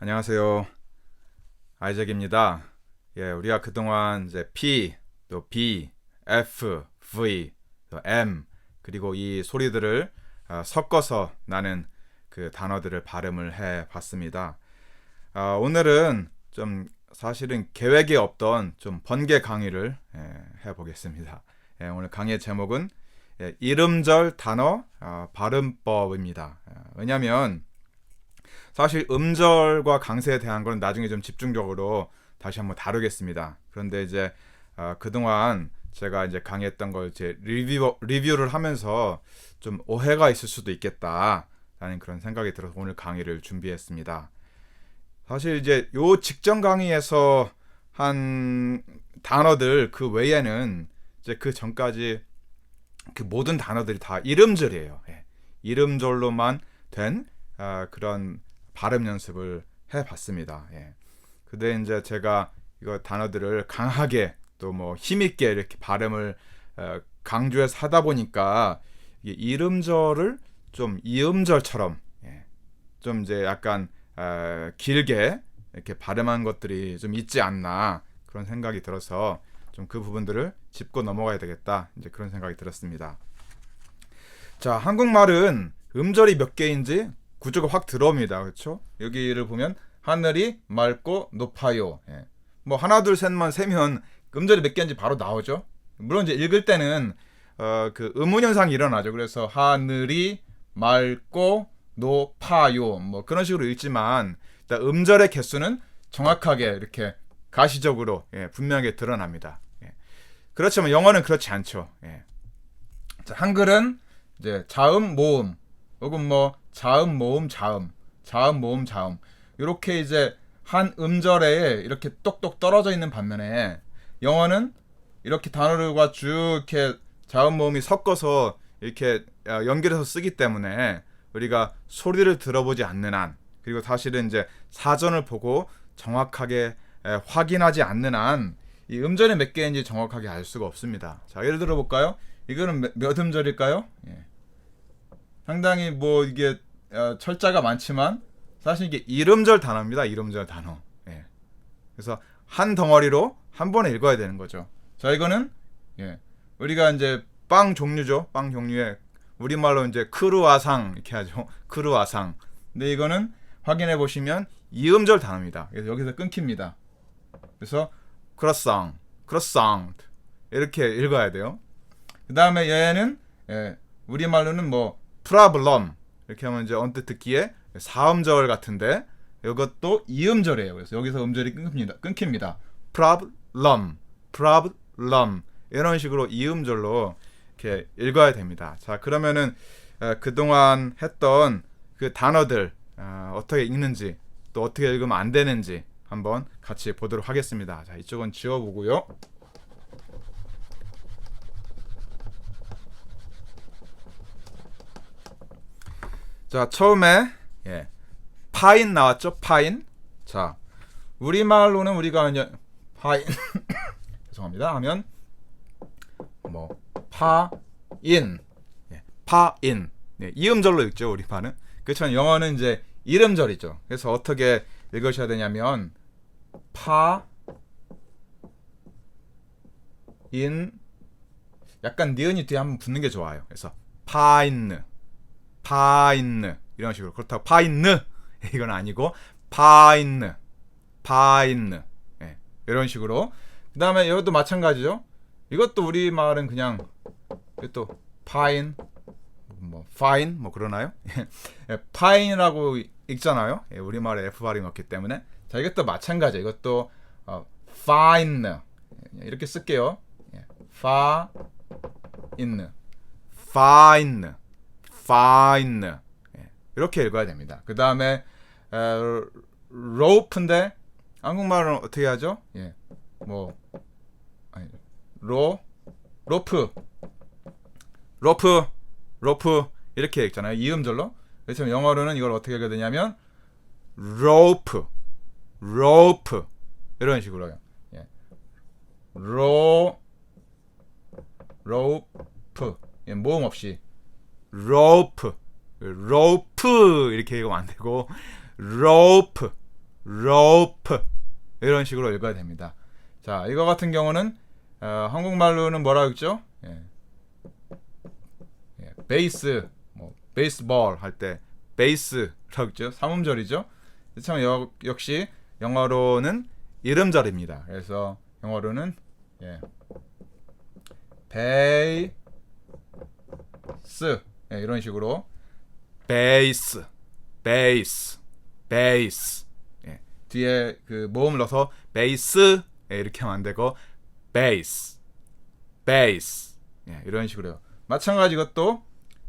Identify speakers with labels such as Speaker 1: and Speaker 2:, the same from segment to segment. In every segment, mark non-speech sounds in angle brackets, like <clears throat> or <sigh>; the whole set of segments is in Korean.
Speaker 1: 안녕하세요. 아이작입니다. 예, 우리가 그동안 이제 P, 또 B, F, V, 또 M, 그리고 이 소리들을 아, 섞어서 나는 그 단어들을 발음을 해 봤습니다. 아, 오늘은 좀 사실은 계획이 없던 좀 번개 강의를 예, 해 보겠습니다. 예, 오늘 강의 제목은 예, 이름절 단어 아, 발음법입니다. 아, 왜냐하면 사실 음절과 강세에 대한 건 나중에 좀 집중적으로 다시 한번 다루겠습니다. 그런데 이제 아, 그동안 제가 이제 강의했던 걸 이제 리뷰 리뷰를 하면서 좀 오해가 있을 수도 있겠다라는 그런 생각이 들어서 오늘 강의를 준비했습니다. 사실 이제 요 직전 강의에서 한 단어들 그 외에는 이제 그 전까지 그 모든 단어들이 다 이름절이에요. 예. 이름절로만 된 아, 그런 발음 연습을 해봤습니다. 예. 근데 이제 제가 이거 단어들을 강하게 또 뭐 힘있게 이렇게 발음을 어, 강조해서 하다 보니까 이름절을 좀 이음절처럼 예. 좀 이제 약간 어, 길게 이렇게 발음한 것들이 좀 있지 않나 그런 생각이 들어서 좀 그 부분들을 짚고 넘어가야 되겠다 이제 그런 생각이 들었습니다. 자 한국말은 음절이 몇 개인지 구조가 확 들어옵니다. 그렇죠? 여기를 보면 하늘이 맑고 높아요. 예. 뭐 하나 둘 셋만 세면 음절이 몇 개인지 바로 나오죠. 물론 이제 읽을 때는 어, 그 의문 현상이 일어나죠. 그래서 하늘이 맑고 높아요. 뭐 그런 식으로 읽지만 일단 음절의 개수는 정확하게 이렇게 가시적으로 예, 분명하게 드러납니다. 예. 그렇지만 영어는 그렇지 않죠. 예. 자, 한글은 이제 자음 모음 혹은 뭐 자음 모음 자음 자음 모음 자음 이렇게 이제 한 음절에 이렇게 똑똑 떨어져 있는 반면에 영어는 이렇게 단어들과 쭉 이렇게 자음 모음이 섞어서 이렇게 어, 연결해서 쓰기 때문에 우리가 소리를 들어보지 않는 한 그리고 사실은 이제 사전을 보고 정확하게 에, 확인하지 않는 한 이 음절이 몇 개인지 정확하게 알 수가 없습니다. 자 예를 들어 볼까요? 이거는 몇, 몇 음절일까요? 예. 상당히 뭐 이게 어, 철자가 많지만 사실 이게 이름절 단어입니다. 이름절 단어. 예. 그래서 한 덩어리로 한 번에 읽어야 되는 거죠. 자 이거는 예. 우리가 이제 빵 종류죠. 빵 종류에 우리말로 이제 크루아상 이렇게 하죠. <laughs> 크루아상. 근데 이거는 확인해 보시면 이음절 단어입니다. 그래서 여기서 끊깁니다. 그래서 크로상, 크로상 이렇게 읽어야 돼요. 그 다음에 얘는 예, 우리말로는 뭐 프라블럼 이렇게 하면 이제 언뜻 듣기에 사음절 같은데 이것도 이음절이에요. 그래서 여기서 음절이 끊깁니다. 끊깁니다. problem, problem 이런 식으로 이음절로 이렇게 읽어야 됩니다. 자 그러면은 어, 그동안 했던 그 단어들 어, 어떻게 읽는지 또 어떻게 읽으면 안 되는지 한번 같이 보도록 하겠습니다. 자 이쪽은 지워보고요. 자 처음에 예, 파인 나왔죠? 파인? 자 우리말로는 우리가 이제 파인. <coughs> 죄송합니다. 하면 뭐 파인. 예, 파인. 예, 이음절로 읽죠 우리말은 그렇지만 영어는 이제 이름절이죠. 그래서 어떻게 읽으셔야 되냐면 파인. 약간 니은이 뒤에 한번 붙는 게 좋아요. 그래서 파인 파인느 이런 식으로. 그렇다고 파인느 <laughs> 이건 아니고 파인느 파인느. 예, 이런 식으로. 그 다음에 이것도 마찬가지죠. 이것도 우리 말은 그냥 이것도 파인 뭐 파인 뭐 그러나요? <laughs> 예, 파인이라고 읽잖아요. 예, 우리 말에 F 발음이 없기 때문에. 자 이것도 마찬가지 이것도 어, fine 예, 이렇게 쓸게요. 예, fine fine fine 예, 이렇게 읽어야 됩니다. 그 다음에 rope인데 한국말은 어떻게 하죠? 예, 뭐 아니, 로 로프 로프 로프 이렇게 읽잖아요. 이음절로. 그래서 영어로는 이걸 어떻게 읽어야 되냐면 rope rope 이런 식으로요. 예. 로 rope 예, 모음 없이 rope, rope 이렇게 읽으면 안 되고 rope, rope 이런 식으로 읽어야 됩니다. 자, 이거 같은 경우는 어, 한국말로는 뭐라고 읽죠? 예. 예, 베이스, 뭐 베이스볼 할 때 베이스라고 읽죠. 삼음절이죠. 참 여, 역시 영어로는 이름절입니다. 그래서 영어로는 예. 베이스 예, 이런 식으로. 베이스 베이스 베이스. 예, 뒤에 그 모음을 넣어서 베이스 예, 이렇게 하면 안 되고 베이스 베이스. 예, 이런 식으로요. 마찬가지 이것도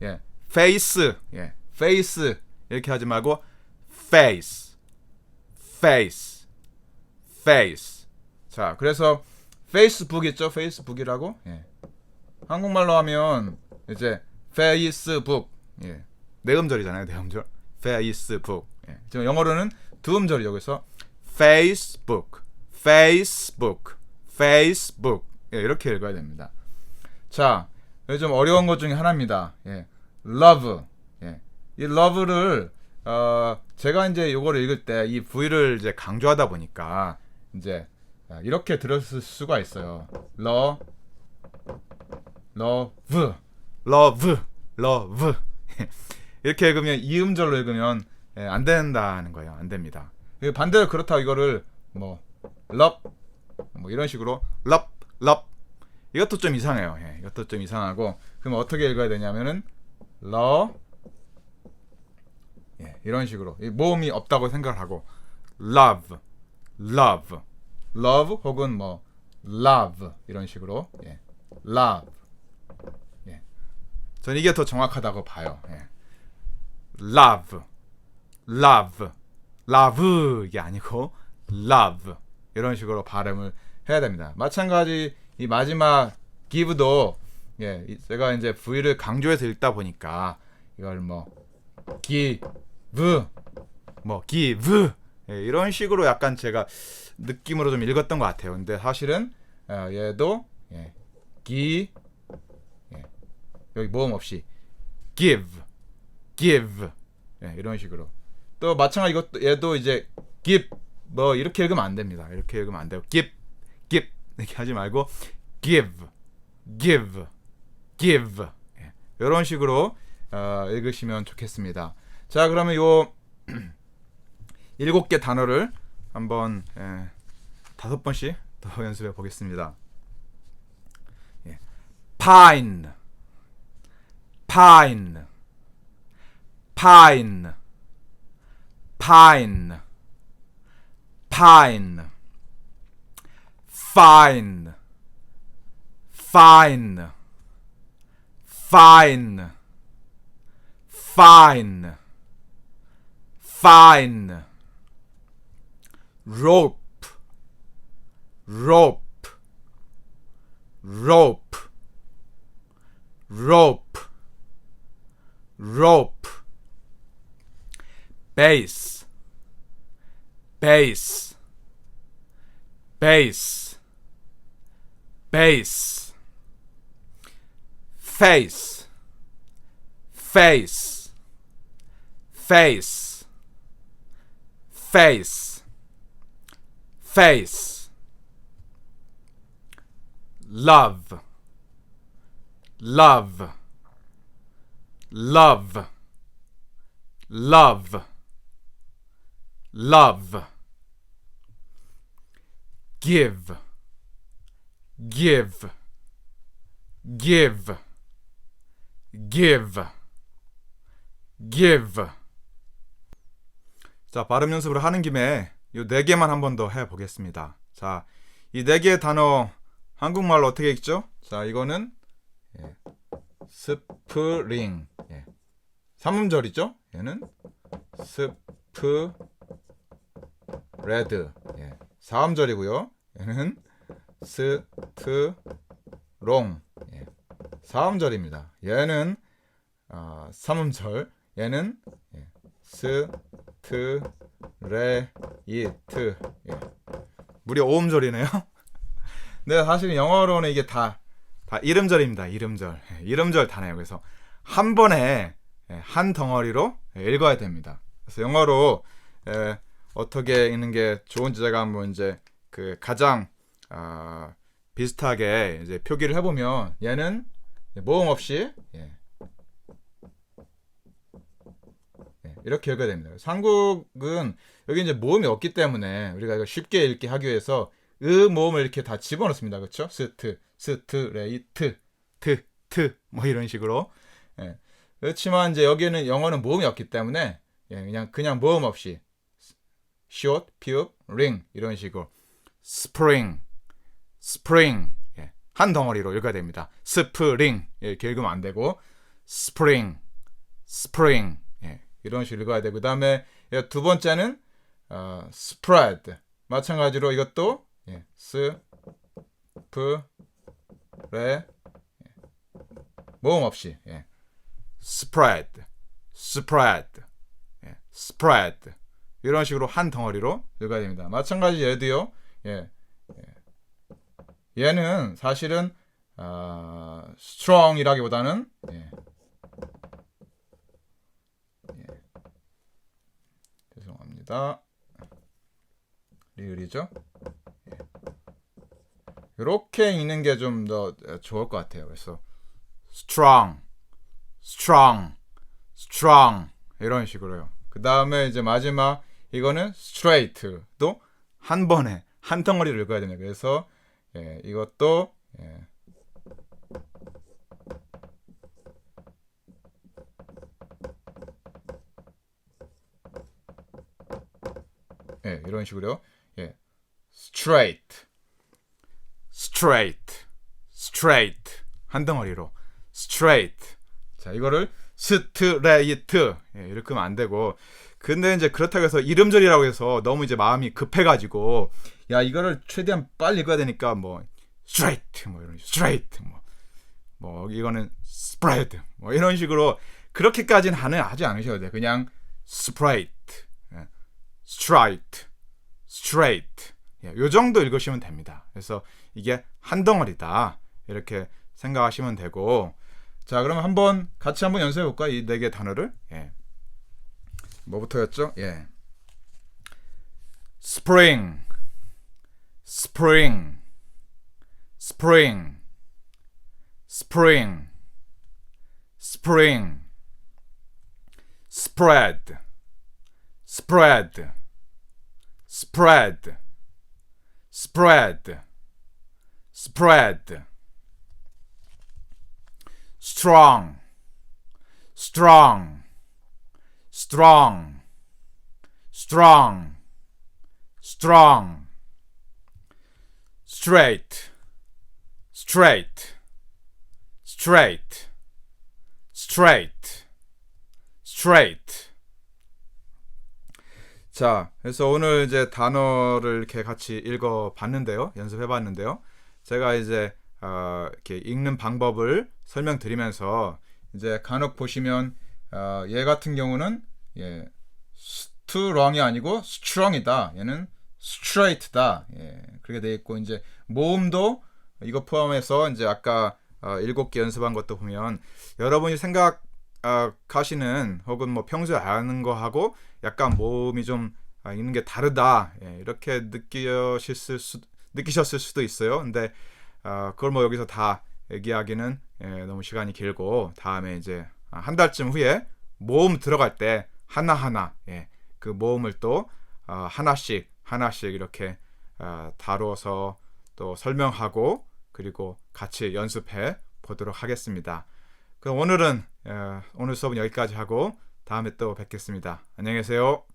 Speaker 1: 예, 페이스 예, 페이스. 이렇게 하지 말고 face face face 자 그래서 페이스북 있죠. 페이스북이라고? 예. 한국말로 하면 이제 페이스북 예. 내음절이잖아요 내음절 페이스북 예. 지금 영어로는 두음절이죠 그래서 Facebook Facebook Facebook 예, 이렇게 읽어야 됩니다 자 여기 좀 어려운 것 중에 하나입니다 예. love 예. 이 love를 어, 제가 이제 요거를 읽을 때 이 V를 이제 강조하다 보니까 이제 아, 이렇게 들었을 수가 있어요. 러, love, love, love. <laughs> 이렇게 읽으면 이음절로 읽으면 예, 안 된다는 거예요. 안 됩니다. 그 반대로 그렇다 이거를 뭐 love 뭐 이런 식으로 love, love 이것도 좀 이상해요. 예, 이것도 좀 이상하고 그럼 어떻게 읽어야 되냐면은 러 예, 이런 식으로 이 모음이 없다고 생각을 하고 love, love, love 혹은 뭐 love 이런 식으로 예, love. 예, 전 이게 더 정확하다고 봐요. 예. love, love, love 이게 아니고 love 이런 식으로 발음을 해야 됩니다. 마찬가지 이 마지막 give도 예, 이- 제가 이제 V를 강조해서 읽다 보니까 이걸 뭐 give 뭐 give 예, 이런 식으로 약간 제가 느낌으로 좀 읽었던 것 같아요. 근데 사실은 어, 얘도 예, give 예, 여기 모음 없이 give give 예, 이런 식으로 또 마찬가지 이것도 얘도 이제 give 뭐 이렇게 읽으면 안 됩니다. 이렇게 읽으면 안 돼요. give give 이렇게 하지 말고 give give give 예, 이런 식으로 어, 읽으시면 좋겠습니다. 자 그러면 요 <clears throat> 일곱 개 단어를 한번 예, 다섯 번씩 더 연습해 보겠습니다. 예. pine, pine, pine, pine, pine, fine, fine, fine, fine, fine, rope, rope, rope, rope, rope, base, base, base, base, face, face, face, face, face, love, love, love, love, love, give, give, give, give, give. 자, 발음 연습을 하는 김에 이 네 개만 한 번 더 해 보겠습니다. 자, 이 네 개의 단어 한국말로 어떻게 읽죠? 자, 이거는 예, 스프링. 예. 삼음절이죠? 얘는 스프 레드. 예. 사음절이고요. 얘는 스트 롱. 예. 사음절입니다. 얘는 어, 삼음절. 얘는 예. 스트 레 이트. 예. 무려 오음절이네요. 근데 <laughs> 사실 영어로는 이게 다, 다 이름절입니다. 이름절. 예, 이름절 단어예요. 그래서 한 번에 예, 한 덩어리로 예, 읽어야 됩니다. 그래서 영어로 예, 어떻게 읽는 게 좋은지 제가 한번 이제 그 가장 아, 비슷하게 이제 표기를 해보면 얘는 모음 없이 예. 예, 이렇게 읽어야 됩니다. 한국은 여기 이제 모음이 없기 때문에 우리가 쉽게 읽게 하기 위해서 으 모음을 이렇게 다 집어넣습니다. 그렇죠? 스트, 스트 레이트, 트, 트, 뭐 이런 식으로. 예. 그렇지만 이제 여기는 영어는 모음이 없기 때문에 예, 그냥 그냥 모음 없이 short, piop, ring 이런 식으로 spring, spring 예, 한 덩어리로 읽어야 됩니다. spring 예, 이렇게 읽으면 안 되고 spring, spring 예, 이런 식으로 읽어야 되고 그다음에 예, 두 번째는 어, spread 마찬가지로 이것도 예, p, 레 예, 모음 없이 예, spread, spread, 예, spread 이런 식으로 한 덩어리로 읽어야 됩니다. 마찬가지 얘도요. 예, 예. 얘는 사실은 어, strong이라기보다는 예. 예. 죄송합니다. 리을이죠. 예. 이렇게 읽는 게 좀 더 좋을 것 같아요. 그래서 strong, strong, strong 이런 식으로요. 그 다음에 이제 마지막 이거는 straight도 한 번에 한 덩어리를 읽어야 됩니다. 그래서 예, 이것도 예. 예, 이런 식으로요. 예. straight, straight, straight 한 덩어리로 straight. 자, 이거를 스트레이트. 예, 이렇게 하면 안 되고. 근데 이제 그렇다고 해서 이름절이라고 해서 너무 이제 마음이 급해가지고 야 이거를 최대한 빨리 읽어야 되니까 뭐 straight 뭐 이런 straight 뭐, 뭐 이거는 spread 뭐 이런 식으로 그렇게까지는 하는 하지 않으셔도 돼요. 그냥 straight straight. 예, 요 정도 읽으시면 됩니다. 그래서 이게 한 덩어리다. 이렇게 생각하시면 되고 자 그러면 한번 같이 한번 연습해 볼까 이 네 개 단어를 예. 뭐부터였죠? 예. spring, spring, spring, spring, spring, spread, spread, spread, spread, spread, strong, strong, strong, strong, strong, straight, straight, straight, straight, straight. 자, 그래서 오늘 이제 단어를 이렇게 같이 읽어 봤는데요. 연습해 봤는데요. 제가 이제 어, 이렇게 읽는 방법을 설명드리면서 이제 간혹 보시면 어, 얘 같은 경우는 예, strong이 아니고 strong이다. 얘는 straight다. 예, 그렇게 돼 있고 이제 모음도 이거 포함해서 이제 아까 어, 일곱 개 연습한 것도 보면 여러분이 생각하시는 혹은 뭐 평소에 아는 거하고 약간 모음이 좀 아, 있는 게 다르다. 예, 이렇게 느끼셨을 수, 느끼셨을 수도 있어요. 근데 어, 그걸 뭐 여기서 다 얘기하기는 예, 너무 시간이 길고 다음에 이제 한 달쯤 후에 모음 들어갈 때 하나하나 예, 그 모음을 또 어, 하나씩 하나씩 이렇게 어, 다루어서 또 설명하고 그리고 같이 연습해 보도록 하겠습니다. 그럼 오늘은 어, 오늘 수업은 여기까지 하고 다음에 또 뵙겠습니다. 안녕히 계세요.